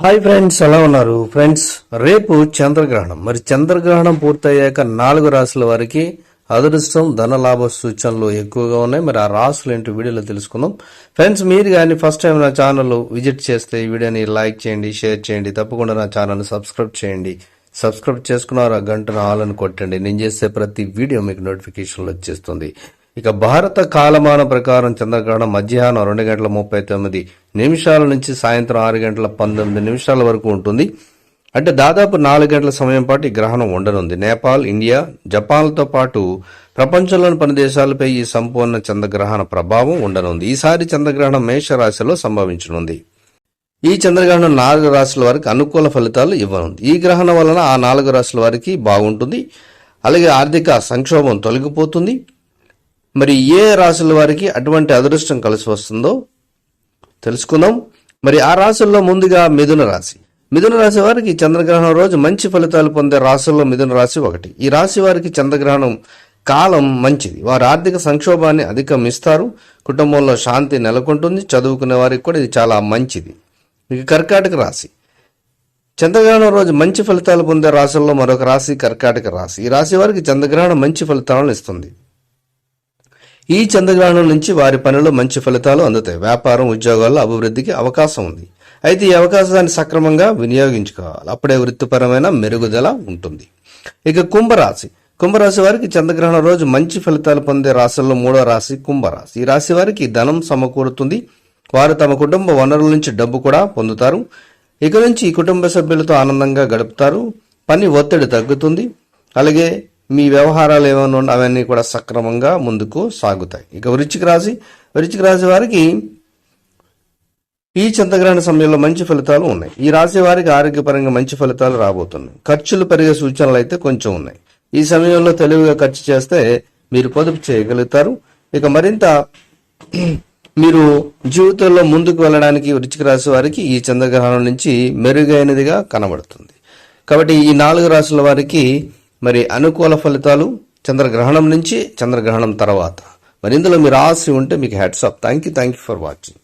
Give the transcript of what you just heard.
Hi friends ఎలా ఉన్నారు? Friends రేపు చంద్రగ్రహణం. మరి చంద్రగ్రహణం పూర్తయ్యాక నాలుగు రాసుల వారికి అదృష్టం ధన లాభ సూచనలు ఎక్కువగా ఉన్నాయి. మరి ఆ రాసులు ఏంటి వీడియోలో తెలుసుకుందాం. ఫ్రెండ్స్ మీరు కానీ ఫస్ట్ టైం నా ఛానల్ విజిట్ చేస్తే ఈ వీడియోని లైక్ చేయండి షేర్ చేయండి. తప్పకుండా నా ఛానల్ సబ్స్క్రైబ్ చేయండి. సబ్స్క్రైబ్ చేసుకున్నారు ఆ గంటను ఆలను కొట్టండి. నేను చేసే ప్రతి వీడియో మీకు నోటిఫికేషన్లు వచ్చేస్తుంది. ఇక భారత కాలమాన ప్రకారం చంద్రగ్రహణం మధ్యాహ్నం రెండు గంటల ముప్పై తొమ్మిది నిమిషాల నుంచి సాయంత్రం ఆరు గంటల పంతొమ్మిది నిమిషాల వరకు ఉంటుంది. అంటే దాదాపు నాలుగు గంటల సమయం పాటు ఈ గ్రహణం ఉండనుంది. నేపాల్ ఇండియా జపాన్లతో పాటు ప్రపంచంలోని పలు దేశాలపై ఈ సంపూర్ణ చంద్రగ్రహణ ప్రభావం ఉండనుంది. ఈసారి చంద్రగ్రహణం మేషరాశిలో సంభవించనుంది. ఈ చంద్రగ్రహణం నాలుగు రాశుల వారికి అనుకూల ఫలితాలు ఇవ్వనుంది. ఈ గ్రహణం వలన ఆ నాలుగు రాశుల వారికి బాగుంటుంది. అలాగే ఆర్థిక సంక్షోభం తొలగిపోతుంది. మరి ఏ రాశుల వారికి అటువంటి అదృష్టం కలిసి వస్తుందో తెలుసుకుందాం. మరి ఆ రాశుల్లో ముందుగా మిథున రాశి. మిథున రాశి వారికి చంద్రగ్రహణం రోజు మంచి ఫలితాలు పొందే రాశుల్లో మిథున రాశి ఒకటి. ఈ రాశి వారికి చంద్రగ్రహణం కాలం మంచిది. వారు ఆర్థిక సంక్షోభాన్ని అధిగమిస్తారు కుటుంబంలో శాంతి నెలకొంటుంది. చదువుకునే వారికి కూడా ఇది చాలా మంచిది. ఇక కర్కాటక రాశి. చంద్రగ్రహణం రోజు మంచి ఫలితాలు పొందే రాశుల్లో మరొక రాశి కర్కాటక రాశి. ఈ రాశి వారికి చంద్రగ్రహణం మంచి ఫలితాలను ఇస్తుంది. ఈ చంద్రగ్రహణం నుంచి వారి పనిలో మంచి ఫలితాలు అందుతాయి. వ్యాపారం ఉద్యోగాల్లో అభివృద్ధికి అవకాశం ఉంది. అయితే ఈ అవకాశాన్ని సక్రమంగా వినియోగించుకోవాలి. అప్పుడే వృత్తిపరమైన మెరుగుదల ఉంటుంది. ఇక కుంభరాశి. కుంభరాశి వారికి చంద్రగ్రహణం రోజు మంచి ఫలితాలు పొందే రాశుల్లో మూడో రాశి కుంభరాశి. ఈ రాశి వారికి ధనం సమకూరుతుంది. వారు తమ కుటుంబ వనరుల నుంచి డబ్బు కూడా పొందుతారు. ఇక నుంచి కుటుంబ సభ్యులతో ఆనందంగా గడుపుతారు. పని ఒత్తిడి తగ్గుతుంది. అలాగే మీ వ్యవహారాలు ఏమైనా ఉన్నా అవన్నీ కూడా సక్రమంగా ముందుకు సాగుతాయి. ఇక వృచ్చిక రాశి వృచ్చిక రాశి వారికి ఈ చంద్రగ్రహణ సమయంలో మంచి ఫలితాలు ఉన్నాయి. ఈ రాశి వారికి ఆరోగ్యపరంగా మంచి ఫలితాలు రాబోతున్నాయి. ఖర్చులు పెరిగే సూచనలు అయితే కొంచెం ఉన్నాయి. ఈ సమయంలో తెలివిగా ఖర్చు చేస్తే మీరు పొదుపు చేయగలుగుతారు. ఇక మరింత మీరు జీవితంలో ముందుకు వెళ్ళడానికి వృచ్చిక రాశి వారికి ఈ చంద్రగ్రహణం నుంచి మెరుగైనదిగా కనబడుతుంది. కాబట్టి ఈ నాలుగు రాశుల వారికి మరి అనుకూల ఫలితాలు చంద్రగ్రహణం నుంచి చంద్రగ్రహణం తర్వాత. మరి ఇందులో మీరు ఆశ ఉంటే మీకు heads up thank you thank you for watching